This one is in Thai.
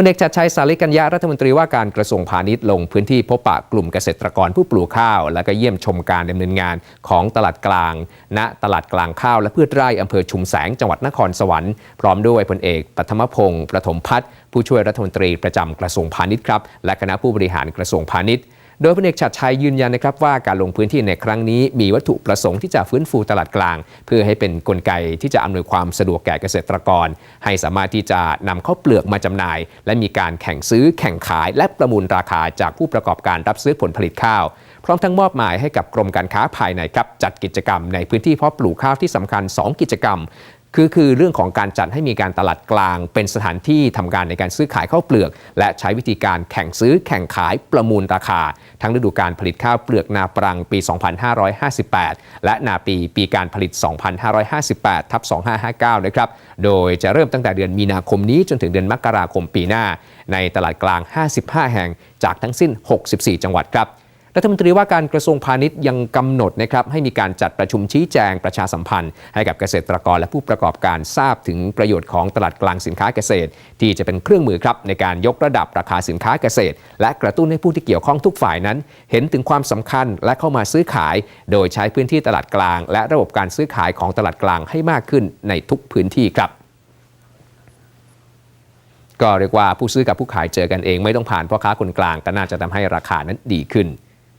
พลเอกชัดชัยสาริกัญญารัฐมนตรีว่าการกระทรวงพาณิชย์ลงพื้นที่พบปะกลุ่มเกษตรกรผู้ปลูกข้าว และก็เยี่ยมชมการดำเนินงานของตลาดกลาง ณตลาดกลางข้าวและพืชไร่อำเภอชุมแสงจังหวัดนครสวรรค์พร้อมด้วยพลเอกปัทมพงศ์ประถมพัฒน์ผู้ช่วยรัฐมนตรีประจำกระทรวงพาณิชย์ครับและคณะผู้บริหารกระทรวงพาณิชย์ โดยพลเอกชัดชัยยืนยันนะครับว่าการลงพื้นที่ในครั้งนี้มีวัตถุประสงค์ที่จะฟื้นฟูตลาดกลาง เพื่อให้เป็นนกลไกที่จะอำนวยความสะดวกแก่เกษตรกร ให้สามารถที่จะนำข้าวเปลือกมาจำหน่าย และมีการแข่งซื้อแข่งขาย และประมูลราคาจากผู้ประกอบการรับซื้อผลผลิตข้าว พร้อมทั้งมอบหมายให้กับกรมการค้าภายในครับจัดกิจกรรมในพื้นที่เพาะปลูกข้าวที่สำคัญ 2 กิจกรรม คือคือเรื่องของการจัดให้มีการตลาดกลาง เป็นสถานที่ทำการในการซื้อขายข้าวเปลือก และใช้วิธีการแข่งซื้อแข่งขายประมูลราคา ทั้งฤดูการผลิตข้าวเปลือกนาปรังปี 2558 และนาปีปีการผลิต 2558ทับ2559 นะครับ โดยจะเริ่มตั้งแต่เดือนมีนาคมนี้จนถึงเดือนมกราคมปีหน้า ในตลาดกลาง 55 แห่งจากทั้งสิ้น 64 จังหวัดครับ รัฐมนตรีว่าการกระทรวงพาณิชย์ยังกำหนดนะครับให้มีการจัดประชุมชี้แจงประชาสัมพันธ์ ให้กับเกษตรกรและผู้ประกอบการทราบถึงประโยชน์ของตลาดกลางสินค้าเกษตร ที่จะเป็นเครื่องมือครับในการยกระดับราคาสินค้าเกษตร และกระตุ้นให้ผู้ที่เกี่ยวข้องทุกฝ่ายนั้น เห็นถึงความสำคัญและเข้ามาซื้อขาย โดยใช้พื้นที่ตลาดกลาง และระบบการซื้อขายของตลาดกลางให้มากขึ้นในทุกพื้นที่ครับก็เรียกว่าผู้ซื้อกับผู้ขายเจอกันเองไม่ต้องผ่านพ่อค้าคนกลางก็น่าจะทำให้ราคานั้นดีขึ้น